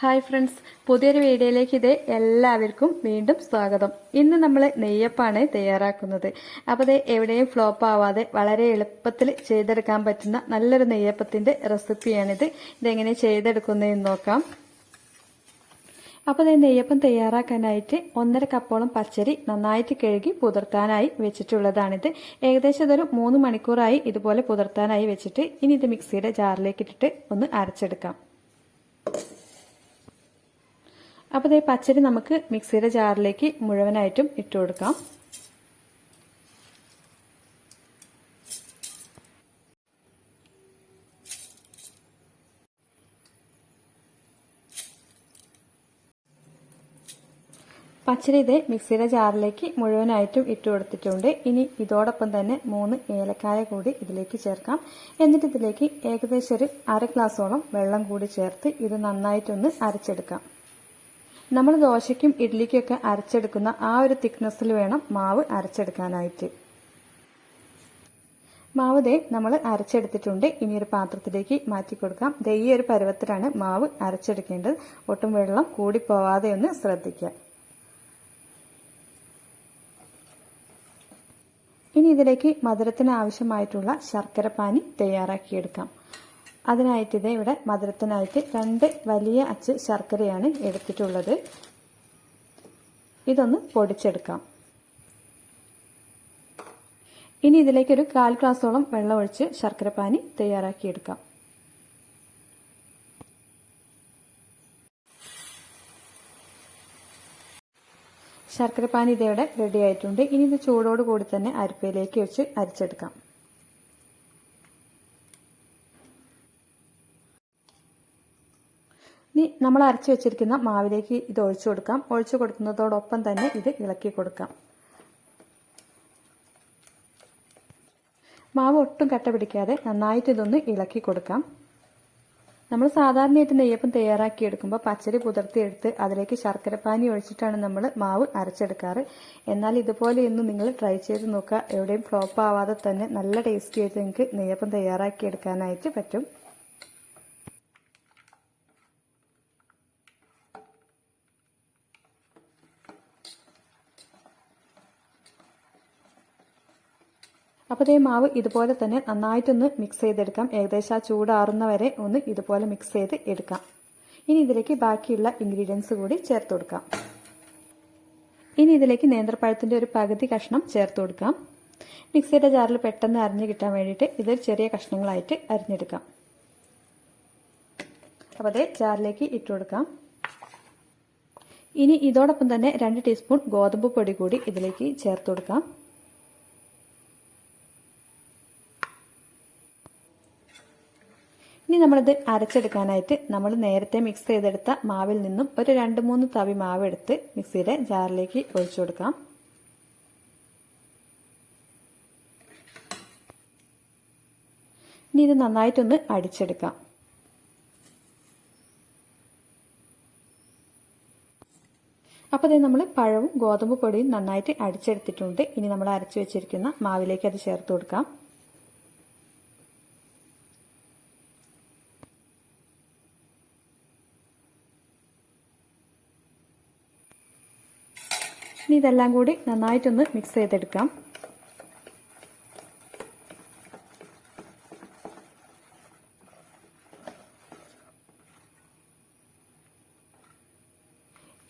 Hi friends പുതിയൊരു വീഡിയോയിലേക്ക് ഇത് എല്ലാവർക്കും വീണ്ടും സ്വാഗതം. ഇന്ന് നമ്മൾ നെയ്യപ്പാണ് തയ്യാറാക്കുന്നത്. അപ്പോൾ ഇത് എവിടെയും ഫ്ലോപ്പ് ആവാതെ വളരെ എളുപ്പത്തിൽ ചെയ്തെടുക്കാൻ പറ്റുന്ന നല്ലൊരു നെയ്യപ്പത്തിന്റെ റെസിപ്പിയാണിത് ഇതെങ്ങനെ ചെയ്തെടുക്കുന്നതെന്ന് നോക്കാം. അപ്പോൾ ഇത് നെയ്യപ്പം തയ്യാറാക്കാനായിട്ട് ഒന്നര കപ്പോളം പച്ചരി നന്നായിട്ട് കഴുകി പുതിർത്താനായി വെച്ചിട്ടുള്ളതാണിത്. ഏകദേശം ഇതൊരു മൂന്ന് മണിക്കൂറായി ഇതുപോലെ പുതിർത്താനായി വെച്ചിട്ട് ഇനി ഇത് മിക്സിയുടെ ജാറിലേക്ക് ഇട്ടിട്ട് ഒന്ന് അരച്ചെടുക്കാം. അപ്പോൾ ഇതേ പച്ചരി നമുക്ക് മിക്സിയുടെ ജാറിലേക്ക് മുഴുവനായിട്ടും ഇട്ട് കൊടുക്കാം. പച്ചരി ഇത് മിക്സിയുടെ ജാറിലേക്ക് മുഴുവനായിട്ടും ഇട്ട് കൊടുത്തിട്ടുണ്ട്. ഇനി ഇതോടൊപ്പം തന്നെ മൂന്ന് ഏലക്കായ കൂടി ഇതിലേക്ക് ചേർക്കാം. എന്നിട്ട് ഇതിലേക്ക് ഏകദേശം ഒരു അര ഗ്ലാസോളം വെള്ളം കൂടി ചേർത്ത് ഇത് നന്നായിട്ടൊന്ന് അരച്ചെടുക്കാം. നമ്മൾ ദോശയ്ക്കും ഇഡ്ഡലിക്കൊക്കെ അരച്ചെടുക്കുന്ന ആ ഒരു തിക്നെസ്സിൽ വേണം മാവ് അരച്ചെടുക്കാനായിട്ട്. മാവ് ദേ നമ്മൾ അരച്ചെടുത്തിട്ടുണ്ട്. ഇനി ഒരു പാത്രത്തിലേക്ക് മാറ്റി കൊടുക്കാം ദേ ഈ ഒരു പരുവത്തിലാണ് മാവ് അരച്ചെടുക്കേണ്ടത്. ഒട്ടും വെള്ളം കൂടി പോവാതെ ഒന്ന് ശ്രദ്ധിക്കുക. ഇനി ഇതിലേക്ക് മധുരത്തിന് ആവശ്യമായിട്ടുള്ള ശർക്കര പാനി തയ്യാറാക്കിയെടുക്കാം. അതിനായിട്ട് ഇത് ഇവിടെ മധുരത്തിനായിട്ട് രണ്ട് വലിയ അച്ച് ശർക്കരയാണ് എടുത്തിട്ടുള്ളത്. ഇതൊന്ന് പൊടിച്ചെടുക്കാം. ഇനി ഇതിലേക്ക് ഒരു കാൽ ഗ്ലാസോളം വെള്ളം ഒഴിച്ച് ശർക്കരപ്പാനി തയ്യാറാക്കിയെടുക്കാം. ശർക്കരപ്പാനി ഇതവിടെ റെഡി ആയിട്ടുണ്ട്. ഇനി ഇത് ചൂടോട് കൂടി തന്നെ അരിപ്പയിലേക്ക് വെച്ച് അരിച്ചെടുക്കാം. ഇനി നമ്മൾ അരച്ചു വെച്ചിരിക്കുന്ന മാവിലേക്ക് ഇത് ഒഴിച്ചു കൊടുക്കാം. ഒഴിച്ചു കൊടുക്കുന്നതോടൊപ്പം തന്നെ ഇത് ഇളക്കി കൊടുക്കാം. മാവ് ഒട്ടും കട്ട പിടിക്കാതെ നന്നായിട്ട് ഇതൊന്ന് ഇളക്കി കൊടുക്കാം. നമ്മൾ സാധാരണയായിട്ട് നെയ്യപ്പം തയ്യാറാക്കി എടുക്കുമ്പോൾ പച്ചരി കുതിർത്തിയെടുത്ത് അതിലേക്ക് ശർക്കരപ്പാനി ഒഴിച്ചിട്ടാണ് നമ്മൾ മാവ് അരച്ചെടുക്കാറ്. എന്നാൽ ഇതുപോലെ ഇതുപോലെയൊന്നും നിങ്ങൾ ട്രൈ ചെയ്ത് നോക്കുക. എവിടെയും ഫ്ലോപ്പ് ആവാതെ തന്നെ നല്ല ടേസ്റ്റി ആയിട്ട് നിങ്ങൾക്ക് നെയ്യപ്പം തയ്യാറാക്കി എടുക്കാനായിട്ട് പറ്റും. അപ്പോൾ ഈ മാവ് ഇതുപോലെ തന്നെ നന്നായിട്ടൊന്ന് മിക്സ് ചെയ്തെടുക്കാം. ഏകദേശം ആ ചൂടാറുന്ന വരെ ഒന്ന് ഇതുപോലെ മിക്സ് ചെയ്ത് എടുക്കാം. ഇനി ഇതിലേക്ക് ബാക്കിയുള്ള ഇൻഗ്രീഡിയൻസ് കൂടി ചേർത്ത് കൊടുക്കാം. ഇനി ഇതിലേക്ക് നേന്ത്രപ്പഴത്തിന്റെ ഒരു പകുതി കഷ്ണം ചേർത്ത് കൊടുക്കാം. മിക്സിയുടെ ജാറിൽ പെട്ടെന്ന് അരിഞ്ഞ് കിട്ടാൻ വേണ്ടിയിട്ട് ഇതൊരു ചെറിയ കഷ്ണങ്ങളായിട്ട് അരിഞ്ഞെടുക്കാം. അപ്പോൾ അതേ ജാറിലേക്ക് ഇട്ട് കൊടുക്കാം. ഇനി ഇതോടൊപ്പം തന്നെ രണ്ട് ടീസ്പൂൺ ഗോതമ്പ് പൊടി കൂടി ഇതിലേക്ക് ചേർത്ത് കൊടുക്കാം. ഇനി നമ്മളിത് അരച്ചെടുക്കാനായിട്ട് നമ്മൾ നേരത്തെ മിക്സ് ചെയ്തെടുത്ത മാവിൽ നിന്നും ഒരു രണ്ട് മൂന്ന് തവി മാവ് എടുത്ത് മിക്സിയുടെ ജാറിലേക്ക് ഒഴിച്ചു കൊടുക്കാം. ഇനി ഇത് നന്നായിട്ടൊന്ന് അടിച്ചെടുക്കാം. അപ്പോൾ ഇതേ നമ്മൾ പഴവും ഗോതമ്പ് പൊടിയും നന്നായിട്ട് അടിച്ചെടുത്തിട്ടുണ്ട്. ഇനി നമ്മൾ അരച്ചു വെച്ചിരിക്കുന്ന മാവിലേക്ക് അത് ചേർത്ത് കൊടുക്കാം. ഇനി ഇതെല്ലാം കൂടി നന്നായിട്ടൊന്ന് മിക്സ് ചെയ്തെടുക്കാം.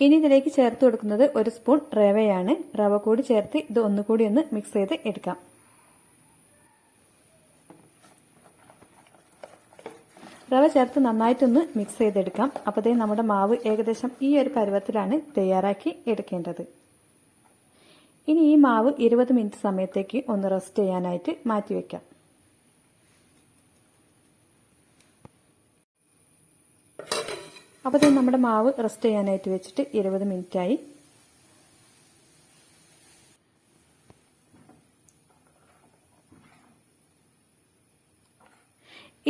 ഇനി ഇതിലേക്ക് ചേർത്ത് കൊടുക്കുന്നത് ഒരു സ്പൂൺ റവയാണ്. റവ കൂടി ചേർത്ത് ഇത് ഒന്നുകൂടി ഒന്ന് മിക്സ് ചെയ്ത് എടുക്കാം. റവ ചേർത്ത് നന്നായിട്ടൊന്ന് മിക്സ് ചെയ്തെടുക്കാം. അപ്പോഴത്തേ നമ്മുടെ മാവ് ഏകദേശം ഈ ഒരു പരുവത്തിലാണ് തയ്യാറാക്കി എടുക്കേണ്ടത്. ഇനി ഈ മാവ് ഇരുപത് മിനിറ്റ് സമയത്തേക്ക് ഒന്ന് റെസ്റ്റ് ചെയ്യാനായിട്ട് മാറ്റി മാറ്റിവെക്കാം അപ്പോൾ നമ്മുടെ മാവ് റെസ്റ്റ് ചെയ്യാനായിട്ട് വെച്ചിട്ട് ഇരുപത് മിനിറ്റായി.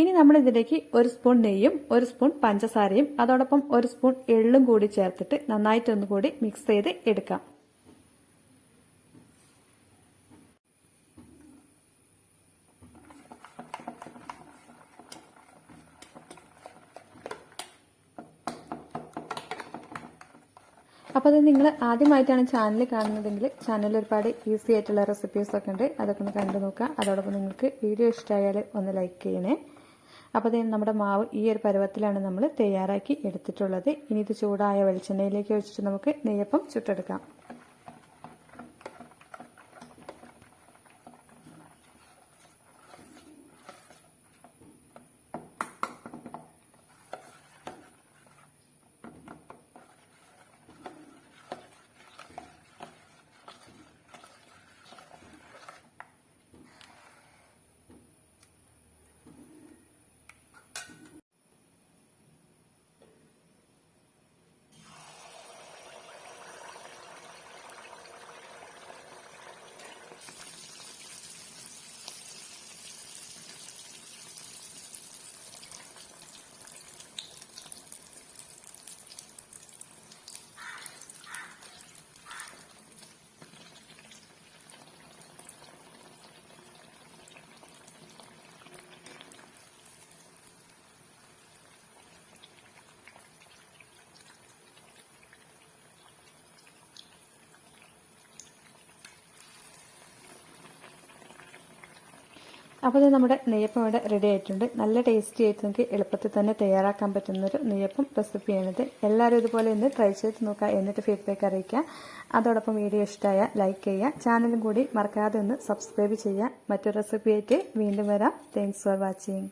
ഇനി നമ്മൾ ഇതിലേക്ക് ഒരു സ്പൂൺ നെയ്യും ഒരു സ്പൂൺ പഞ്ചസാരയും അതോടൊപ്പം ഒരു സ്പൂൺ എള്ളും കൂടി ചേർത്തിട്ട് നന്നായിട്ടൊന്നുകൂടി മിക്സ് ചെയ്ത് എടുക്കാം. അപ്പോൾ അത് നിങ്ങൾ ആദ്യമായിട്ടാണ് ചാനൽ കാണുന്നതെങ്കിൽ ചാനലിൽ ഒരുപാട് ഈസി ആയിട്ടുള്ള റെസിപ്പീസൊക്കെ ഉണ്ട്. അതൊക്കെ ഒന്ന് കണ്ടു നോക്കുക. അതോടൊപ്പം നിങ്ങൾക്ക് വീഡിയോ ഇഷ്ടമായാൽ ഒന്ന് ലൈക്ക് ചെയ്യണേ. അപ്പോൾ ഇത് നമ്മുടെ മാവ് ഈ ഒരു പരുവത്തിലാണ് നമ്മൾ തയ്യാറാക്കി എടുത്തിട്ടുള്ളത്. ഇനി ഇത് ചൂടായ വെളിച്ചെണ്ണയിലേക്ക് വെച്ചിട്ട് നമുക്ക് നെയ്യപ്പം ചുട്ടെടുക്കാം. അപ്പോൾ ഇത് നമ്മുടെ നെയ്യപ്പം ഇവിടെ റെഡി ആയിട്ടുണ്ട്. നല്ല ടേസ്റ്റി ആയിട്ട് നമുക്ക് എളുപ്പത്തിൽ തന്നെ തയ്യാറാക്കാൻ പറ്റുന്നൊരു നെയ്യപ്പം റെസിപ്പിയാണിത് എല്ലാവരും ഇതുപോലെ ഒന്ന് ട്രൈ ചെയ്ത് നോക്കുക എന്നിട്ട് ഫീഡ്ബാക്ക് അറിയിക്കുക. അതോടൊപ്പം വീഡിയോ ഇഷ്ടമായ ലൈക്ക് ചെയ്യുക. ചാനലും കൂടി മറക്കാതെ ഒന്ന് സബ്സ്ക്രൈബ് ചെയ്യുക. മറ്റൊരു റെസിപ്പിയായിട്ട് വീണ്ടും വരാം. Thanks for watching